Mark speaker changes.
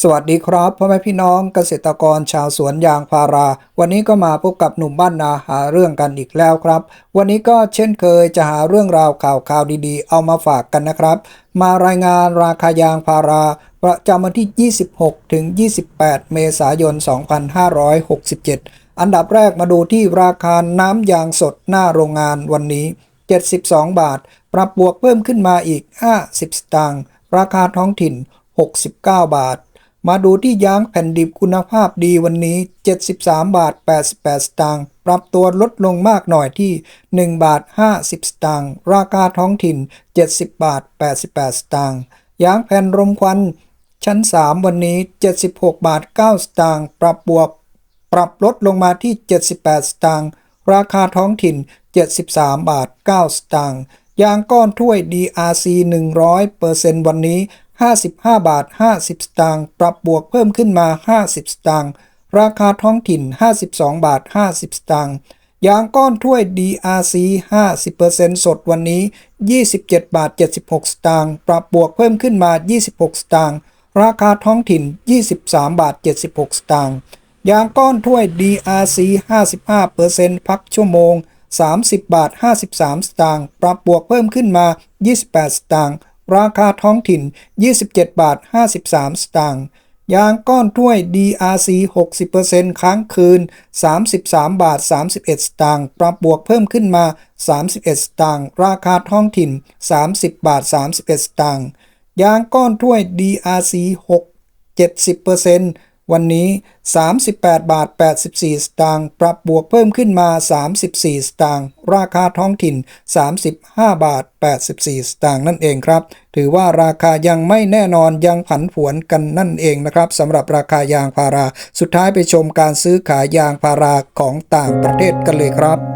Speaker 1: สวัสดีครับพ่อแม่พี่น้องเกษตรกรชาวสวนยางพารา วันนี้ก็มาพบกับหนุ่มบ้านนาหาเรื่องกันอีกแล้วครับ วันนี้ก็เช่นเคยจะหาเรื่องราวข่าวข่าวดีๆ เอามาฝากกันนะครับ มารายงานราคายางพารา ประจำวันที่ 26 ถึง 28 เมษายน 2567 อันดับแรกมาดูที่ราคาน้ำยางสดหน้าโรงงานวันนี้ 72 บาท ปรับบวกเพิ่มขึ้นมาอีก 50 สตางค์ราคาท้องถิ่น 69 บาท มาดูที่ยางแผ่นดิบคุณภาพดีวันนี้ 73 บาท 88 สตางค์ ปรับตัวลดลงมากหน่อยที่ 1 บาท 50 สตางค์ ราคาท้องถิ่น 70 บาท 88 สตางค์ ยางแผ่นรมควัน ชั้น 3 วันนี้ 76 บาท 9 สตางค์ ปรับบวก ปรับลดลงมาที่ 78 สตางค์ ราคาท้องถิ่น 73 บาท 9 สตางค์ ยางก้อนถ้วย DRC 100%วันนี้ 55 บาท 50 สตางค์ ปรับบวกเพิ่มขึ้นมา 50 สตางค์ ราคาท้องถิ่น 52 บาท 50 สตางค์ ยางก้อนถ้วย DRC 50%สดวันนี้ 27 บาท 76 สตางค์ ปรับบวกเพิ่มขึ้นมา 26 สตางค์ ราคาท้องถิ่น 23 บาท 76 สตางค์ ยางก้อนถ้วย DRC 55%พักชั่วโมง 30 บาท 53 สตางค์ ปรับบวกเพิ่มขึ้นมา 28 สตางค์ ราคาท้องถิ่น 27 บาท 53 สตางค์ยางก้อนถ้วย DRC 60%ค้างคืน 33 บาท 31 สตางค์ ปรับบวกเพิ่มขึ้นมา 31 สตางค์ ราคาท้องถิ่น 30 บาท 31 สตางค์ ยางก้อนถ้วย DRC 6 70% วันนี้ 38 บาท 84 สตางค์ ปรับบวกเพิ่มขึ้นมา 34 สตางค์ ราคาท้องถิ่น 35 บาท 84 สตางค์นั่นเองครับ ถือว่าราคายังไม่แน่นอนยังผันผวนกันนั่นเองนะครับสำหรับราคายางพารา สุดท้ายไปชมการซื้อขายยางพาราของต่างประเทศกันเลยครับ